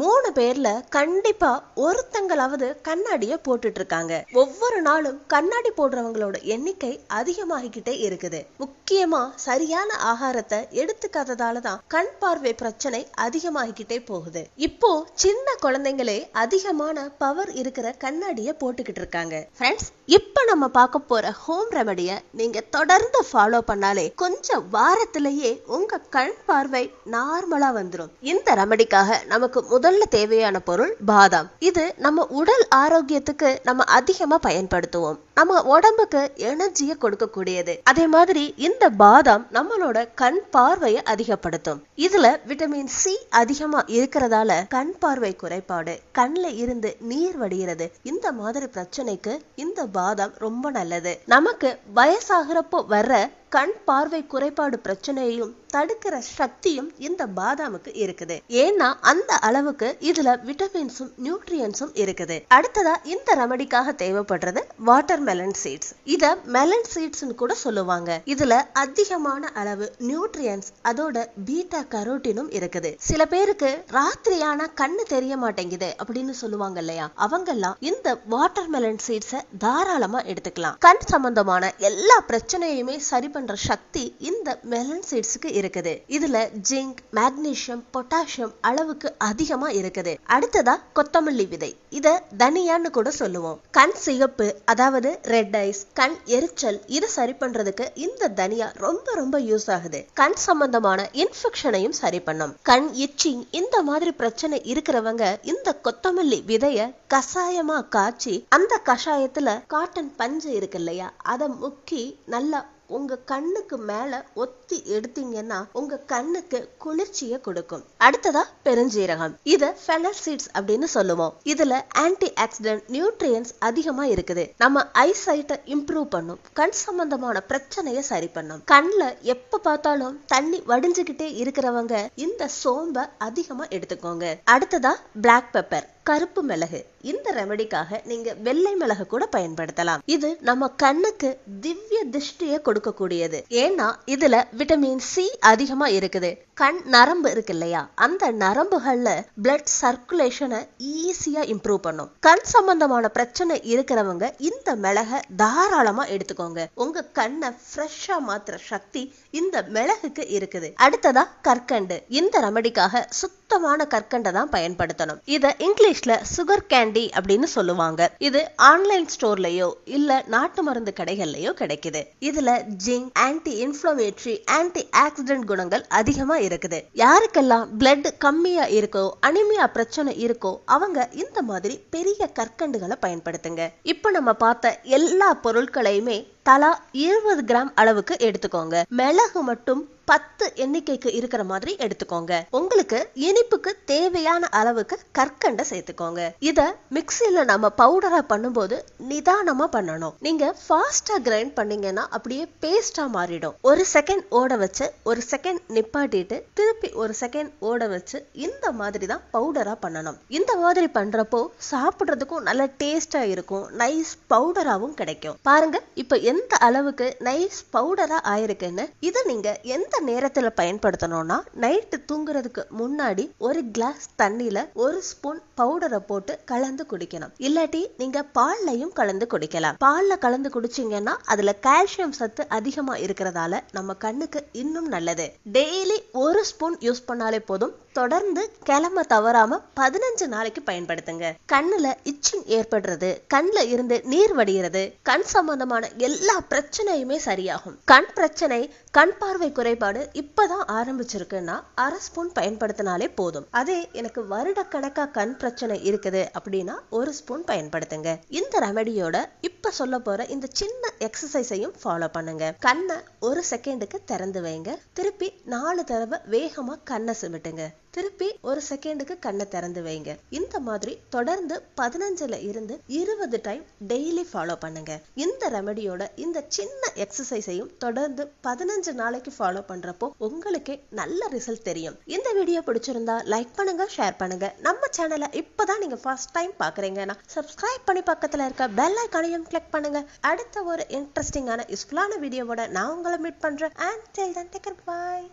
மூணு பேர்ல கண்டிப்பா ஒருத்தங்களாவது கண்ணாடிய போட்டுட்டு இருக்காங்க ஒவ்வொரு நாளும் கண்ணாடி போடுறவங்களோட எண்ணிக்கை அதிகமாகிக்கிட்டே இருக்குது. முக்கியமா சரியான ஆகாரத்தை எடுத்துக்காததால தான் கண் பார்வை பிரச்சனை அதிகமாகிக்கிட்டே போகுது. இப்போ சின்ன குழந்தைங்களே அதிகமான பவர் இருக்கிற கண்ணாடிய போட்டுக்கிட்டு இருக்காங்க ஃப்ரெண்ட்ஸ் இப்ப நம்ம பார்க்க போற ஹோம் ரெமடிய நீங்க தொடர்ந்து ஃபாலோ பண்ணாலே கொஞ்சம் வாரத்திலேயே உங்க கண் பார்வை நார்மலா வந்துரும். இந்த ரெமடிக்காக நமக்கு முதல் முதல்ல தேவையான பொருள் பாதாம். இது நம்ம உடல் ஆரோக்கியத்துக்கு நம்ம அதிகமா பயன்படுத்துவோம். நம்ம உடம்புக்கு எனர்ஜியை கொடுக்கக்கூடியது. அதே மாதிரி இந்த பாதாம் நம்மளோட கண் பார்வையை அதிகப்படுத்தும். இதுல விட்டமின் சி அதிகமா இருக்கிறதால கண் பார்வை குறைபாடு கண்ல இருந்து நீர் வடிகிறது. இந்த மாதிரி பிரச்சனைக்கு இந்த பாதாம் ரொம்ப நல்லது. நமக்கு வயசாகிறப்போ வர்ற கண் பார்வை குறைபாடு பிரச்சனையையும் தடுக்கிற சக்தியும் இந்த பாதாமுக்கு இருக்குது. ஏன்னா அந்த அளவுக்கு இதுல விட்டமின்ஸும் நியூட்ரியன்ஸும் இருக்குது. அடுத்ததா இந்த ரெமடிக்காக தேவைப்படுறது வாட்டர் மெலன் சீட்ஸ் இத மெலன் சீட்ஸ்னு கூட சொல்லுவாங்க. இதுல அதிகமான அளவு நியூட்ரியன்ஸ் அதோட பீட்டா கரோட்டினும் இருக்குது. சில பேருக்கு ராத்திரியான கண்ணு தெரிய மாட்டேங்குது அப்படின்னு சொல்லுவாங்க இல்லையா? அவங்கெல்லாம் இந்த வாட்டர் மெலன் சீட்ஸை தாராளமா எடுத்துக்கலாம். கண் சம்பந்தமான எல்லா பிரச்சனையுமே சரி பண்ற சக்தி இந்த மெலன் சீட்ஸுக்கு இருக்குது. இதுல ஜிங்க் மேக்னீசியம் பொட்டாசியம் அளவுக்கு அதிகமா இருக்குது. அடுத்ததா கொத்தமல்லி விதை. இத தனியான்னு கூட சொல்லுவோம். கண் சிகப்பு அதாவது ரெட் ஐஸ் கண் எரிச்சல் இதை சரி பண்றதுக்கு இந்த தனியா ரொம்ப ரொம்ப யூஸ் ஆகுது. கண் சம்பந்தமான இன்ஃபெக்ஷனையும் சரி பண்ணும். கண் இச்சிங் இந்த மாதிரி பிரச்சனை இருக்கிறவங்க இந்த கொத்தமல்லி விதைய கஷாயமா காய்ச்சி அந்த கஷாயத்துல காட்டன் பஞ்சு இருக்கு இல்லையா அதை முக்கி நல்லா உங்க கண்ணுக்கு மேல ஒத்தி எடுத்தீங்கன்னா உங்க கண்ணுக்கு குளிர்ச்சியை கொடுக்கும். அடுத்ததா பெருஞ்சீரகம். இத ஃபெனல் சீட்ஸ் அப்படின்னு சொல்லுவோம். இதுல ஆன்டி ஆக்சிடென்ட் நியூட்ரியன்ஸ் அதிகமா இருக்குது. நம்ம ஐசைட்டை இம்ப்ரூவ் பண்ணும். கண் சம்பந்தமான பிரச்சனையை சரி பண்ணும். கண்ணில் எப்ப பார்த்தாலும் தண்ணி வடிஞ்சுக்கிட்டே இருக்கிறவங்க இந்த சோம்பை அதிகமா எடுத்துக்கோங்க. அடுத்ததா பிளாக் பெப்பர் கருப்பு மிளகு. இந்த ரெமடிக்காக நீங்க வெள்ளை மிளகு கூட பயன்படுத்தலாம். இது நம்ம கண்ணுக்கு திவ்ய திருஷ்டியை கொடுக்கக்கூடியது. ஏன்னா இதுல விட்டமின் சி அதிகமா இருக்குது. கண் நரம்பு இருக்கு இல்லையா? அந்த நரம்புகள்ல பிளட் சர்க்குலேஷனை ஈஸியா இம்ப்ரூவ் பண்ணும். கண் சம்பந்தமான பிரச்சனை இருக்கிறவங்க இந்த மிளக தாராளமா எடுத்துக்கோங்க. உங்க கண்ணை ஃப்ரெஷ்ஷா மாத்துற சக்தி இந்த மிளகுக்கு இருக்குது. அடுத்ததா கற்கண்டு. இந்த ரெமடிக்காக சுத்தமான கற்கண்டை தான் பயன்படுத்தணும். இதை இங்கிலீஷ் இங்கிலீஷ்ல சுகர் கேண்டி அப்படின்னு சொல்லுவாங்க. இது ஆன்லைன் ஸ்டோர்லயோ இல்ல நாட்டு மருந்து கடைகள்லயோ கிடைக்குது. இதுல zinc anti inflammatory anti oxidant குணங்கள் அதிகமா இருக்குது. யாருக்கெல்லாம் பிளட் கம்மியா இருக்கோ அனிமியா பிரச்சனை இருக்கோ அவங்க இந்த மாதிரி பெரிய கற்கண்டுகளை பயன்படுத்துங்க. இப்போ நம்ம பார்த்த எல்லா பொருட்களையுமே தலா இருபது கிராம் அளவுக்கு எடுத்துக்கோங்க. மிளகு மட்டும் பத்து எண்ணிக்கைக்கு இருக்கிற மாதிரி எடுத்துக்கோங்க. உங்களுக்கு இனிப்புக்கு தேவையான அளவுக்கு கற்கண்டை சேர்த்துக்கோங்க. இத மிக்சியில நம்ம பவுடரா பண்ணும்போது நிதானமா பண்ணணும். நீங்க ஃபாஸ்டா கிரைண்ட் பண்ணீங்கன்னா அப்படியே பேஸ்டா மாறிடும். ஒரு செகண்ட் ஓட வச்சு ஒரு செகண்ட் நிப்பாட்டிட்டு திருப்பி ஒரு செகண்ட் ஓட வச்சு இந்த மாதிரி தான் பவுடரா பண்ணணும். இந்த மாதிரி பண்றப்போ சாப்பிடுறதுக்கும் நல்ல டேஸ்டா இருக்கும். நைஸ் பவுடராவும் கிடைக்கும். பாருங்க இப்ப எந்த அளவுக்கு நைஸ் பவுடரா ஆயிருக்குன்னு இதை நீங்க எந்த நேரத்துல பயன்படுத்தணும்னா நைட்டு தூங்குறதுக்கு முன்னாடி ஒரு கிளாஸ் தண்ணியில ஒரு ஸ்பூன் பவுடரை போட்டு கலந்து குடிக்கணும். இல்லாட்டி நீங்க பால்லையும் கலந்து குடிக்கலாம். பால்ல கலந்து குடிச்சீங்கன்னா அதுல கால்சியம் சத்து அதிகமா இருக்கிறதால நம்ம கண்ணுக்கு இன்னும் நல்லது. டெய்லி ஒரு ஸ்பூன் யூஸ் பண்ணாலே போதும். தொடர்ந்து கிளம்ப தவறாம பதினஞ்சு நாளைக்கு பயன்படுத்துங்க. கண்ணுல இச்சிங் ஏற்படுறது கண்ணுல இருந்து நீர் வடிகிறது கண் சம்பந்தமான எல்லா பிரச்சனையுமே சரியாகும். கண் பிரச்சனை கண் பார்வை குறைபாடு இப்பதான் ஆரம்பிச்சிருக்குன்னா அரை ஸ்பூன் பயன்படுத்தினாலே போதும். அதே எனக்கு வருடக்கணக்கா கண் பிரச்சனை இருக்குது அப்படின்னா ஒரு ஸ்பூன் பயன்படுத்துங்க. இந்த ரெமடியோட இப்ப சொல்ல போற இந்த சின்ன எக்ஸசைஸையும் ஃபாலோ பண்ணுங்க. கண்ணை ஒரு செகண்டுக்கு திறந்து வைங்க. திருப்பி நாலு தடவை வேகமா கண்ணை சிமிட்டுங்க. திருப்பி ஒரு செகண்டுக்கு கண்ணை திறந்து வைங்க. இந்த மாதிரி தொடர்ந்து பதினஞ்சுல இருந்து இருபது டைம் டெய்லி ஃபாலோ பண்ணுங்க. இந்த ரெமடியோட இந்த சின்ன எக்ஸசைஸையும் தொடர்ந்து பதினஞ்சு நாளைக்கு ஃபாலோ பண்றப்போ உங்களுக்கே நல்ல ரிசல்ட் தெரியும். இந்த வீடியோ பிடிச்சிருந்தா லைக் பண்ணுங்க ஷேர் பண்ணுங்க. நம்ம சேனலை இப்பதான் நீங்க ஃபர்ஸ்ட் டைம் பாக்குறீங்கன்னா சப்ஸ்கிரைப் பண்ணி பக்கத்துல இருக்க பெல் ஐக்கானையும் கிளிக் பண்ணுங்க. அடுத்த ஒரு இன்ட்ரெஸ்டிங்கான யூஸ்ஃபுல்லான வீடியோவோட நான் உங்களை மீட் பண்றேன். And till then take bye